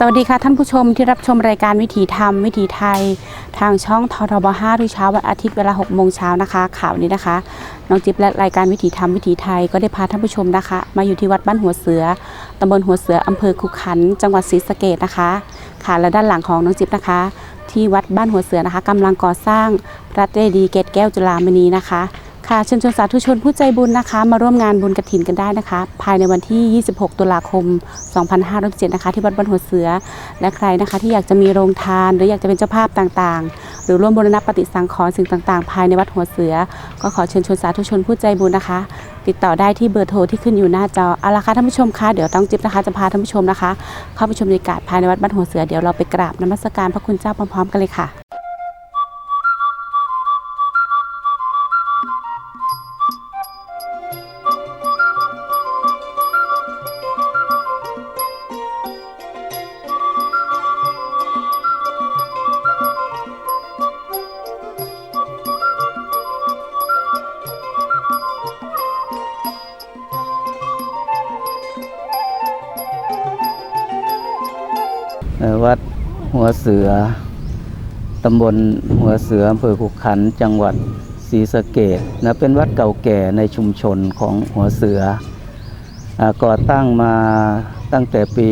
สวัสดีค่ะท่านผู้ชมที่รับชมรายการวิถีธรรม วิถีไทย ทางช่องททบ5ทุกเช้าวันอาทิตย์เวลา6โมงเช้านะคะ ข่าวนี้นะคะน้องจิ๊บและรายการวิถีธรรมวิถีไทยก็ได้พาท่านผู้ชมนะคะ มาอยู่ที่วัดบ้านหัวเสือตำบลหัวเสืออำเภอคุขัน จังหวัดศรีสะเกดนะคะค่ะและด้านหลังของน้องจิ๊บนะคะ ที่วัดบ้านหัวเสือนะคะกำลังก่อสร้างพระเจดีย์เกตแก้วจุฬามณีนะคะ ค่ะเชิญชวนสาธุชนผู้ใจบุญนะคะ มาร่วมงานบุญกระถินกันได้นะคะ ภายในวันที่ 26 ตุลาคม 2567นะคะ ที่วัดบ้านหัวเสือ และใครนะคะ ที่อยากจะมีโรงทาน หรืออยากจะเป็นเจ้าภาพต่างๆ หรือร่วมบูรณะปฏิสังขรณ์สิ่งต่างๆ ภายในวัดหัวเสือ ก็ขอเชิญชวนสาธุชนผู้ใจบุญนะคะ ติดต่อได้ที่เบอร์โทรที่ขึ้นอยู่หน้าจอเอาละค่ะท่านผู้ชมคะเดี๋ยวต้องจิ๊บนะคะจะพาท่านผู้ชมนะคะ เข้าไปชมบรรยากาศภายในวัดบ้านหัวเสือเดี๋ยวเราไปกราบนมัสการพระคุณเจ้าพร้อมๆกันเลยค่ะ วัดหัวเสือ ตำบลหัวเสืออำเภอขุขันจังหวัดศรีสะเกดนะเป็นวัดเก่าแก่ในชุมชนของหัวเสืออก่อตั้งมาตั้งแต่ปี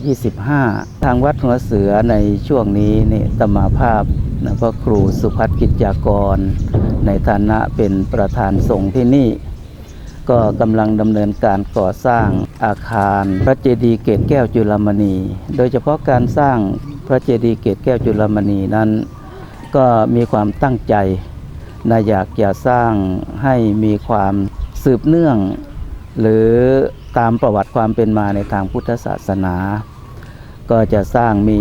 2425 ทางวัดหัวเสือในช่วงนี้นี่ตมาภาพนะพระครูสุพัฒกิจยากร ในฐานะเป็นประธานสงฆ์ที่นี่ ก็กำลังดำเนินการก่อสร้างอาคารพระเจดีย์เกตแก้วจุลามณี โดยเฉพาะการสร้างพระเจดีย์เกตแก้วจุลามณีนั้น ก็มีความตั้งใจนะอยากจะสร้างให้มีความสืบเนื่อง หรือตามประวัติความเป็นมาในทางพุทธศาสนา ก็จะสร้างมี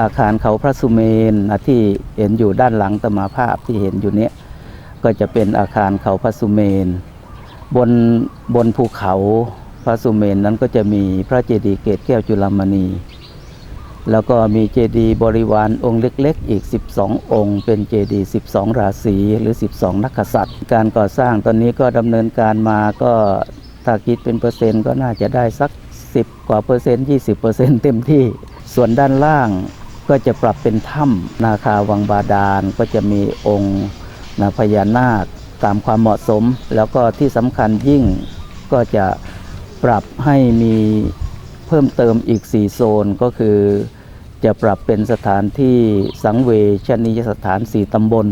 อาคารเขาพระสุเมนที่เห็นอยู่ด้านหลังตมาภาพที่เห็นอยู่เนี้ยก็จะเป็นอาคารเขาพระสุเมน บนบนภูเขาพระสุเมนนั้นก็จะมีพระเจดีย์เกตแก้วจุลามณี แล้วก็มีเจดีย์บริวารองค์เล็กๆ อีก 12 องค์ เป็นเจดีย์12 ราศีหรือ 12 นักกษัตริย์ การก่อสร้างตอนนี้ก็ดำเนินการมาก็ถ้าคิดเป็นเปอร์เซ็นต์ก็น่าจะได้สัก 10 กว่าเปอร์เซ็นต์ 20 เปอร์เซ็นต์เต็มที่ ส่วนด้านล่างก็จะปรับเป็นถ้ำนาคาวังบาดาลก็จะมีองค์นาพญานาค ตามความเหมาะสม แล้วก็ที่สำคัญยิ่งก็จะปรับให้มีเพิ่มเติมอีก 4 โซนก็คือ จะปรับเป็นสถานที่สังเวชนียสถานสี่ตำบล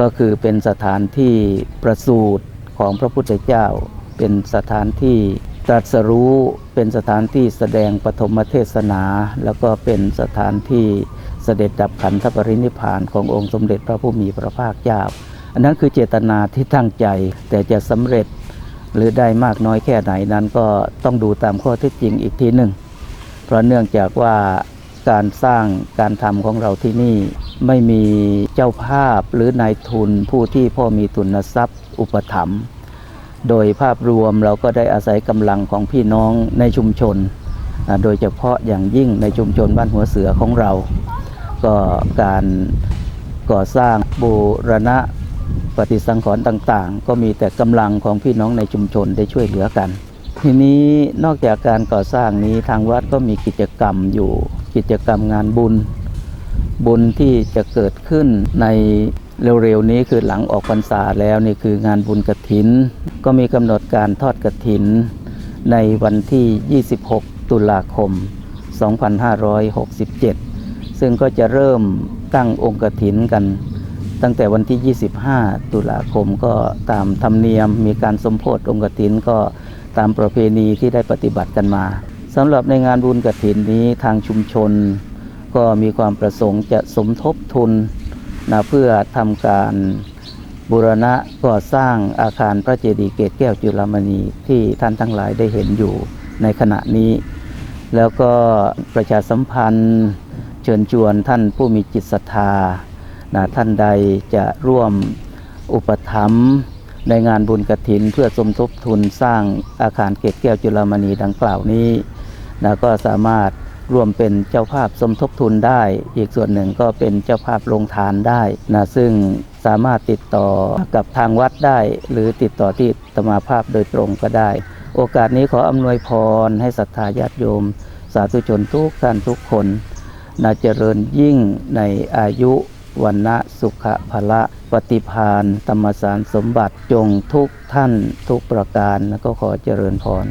ก็คือเป็นสถานที่ประสูติของพระพุทธเจ้า เป็นสถานที่ตรัสรู้เป็นสถานที่แสดงปฐมเทศนา แล้วก็เป็นสถานที่เสด็จดับขันธปรินิพพานขององค์สมเด็จพระผู้มีพระภาคเจ้า อันนั้นคือเจตนาที่ตั้งใจแต่จะสำเร็จหรือได้มากน้อยแค่ไหนนั้นก็ต้องดูตามข้อเท็จจริงอีกทีหนึ่ง เพราะเนื่องจากว่าการสร้างการทำของเราที่นี่ไม่มีเจ้าภาพหรือนายทุนผู้ที่พ่อมีทุนทรัพย์ อุปถัมภ์โดยภาพรวมเราก็ได้อาศัยกำลังของพี่น้องในชุมชน โดยเฉพาะอย่างยิ่งในชุมชนบ้านหัวเสือของเรา ก็การก่อสร้างบูรณะ ปฏิสังขรณ์ต่างๆ ก็มีแต่กำลังของพี่น้องในชุมชนได้ช่วยเหลือกัน ทีนี้นอกจากการก่อสร้างนี้ทางวัดก็มีกิจกรรมอยู่กิจกรรมงานบุญ บุญที่จะเกิดขึ้นในเร็วๆนี้คือหลังออกพรรษาแล้วนี่คืองานบุญกระถิน ก็มีกำหนดการทอดกระถิน ในวันที่ 26 ตุลาคม 2567 ซึ่งก็จะเริ่มตั้งองค์กระถินกัน ตั้งแต่วันที่ 25 ตุลาคมก็ตามธรรมเนียม มีการสมโพธิองค์กฐินก็ตามประเพณีที่ได้ปฏิบัติกันมาสำหรับในงานบุญกฐินนี้ทางชุมชน ก็มีความประสงค์จะสมทบทุนนะเพื่อทำการบูรณะก่อสร้างอาคารพระเจดีย์เกตแก้วจุลามณีที่ท่านทั้งหลายได้เห็นอยู่ในขณะนี้ แล้วก็ประชาสัมพันธ์เชิญชวนท่านผู้มีจิตศรัทธา นะท่านใดจะร่วมอุปถัมภ์ในงานบุญกระถิน เพื่อสมทบทุนสร้างอาคารเกตแก้วจุฬามณีดังกล่าวนี้นะก็สามารถร่วมเป็นเจ้าภาพสมทบทุนได้ อีกส่วนหนึ่งก็เป็นเจ้าภาพลงทานได้นะซึ่งสามารถติดต่อกับทางวัดได้ หรือติดต่อที่ตมาภาพโดยตรงก็ได้ โอกาสนี้ขออำนวยพรให้ศรัทธาญาติโยม สาธุชนทุกท่านทุกคนนาเจริญยิ่งในอายุ วันนะสุขะพละปฏิพานธรรมสารสมบัติจงทุกท่านทุกประการ แล้วก็ขอเจริญพร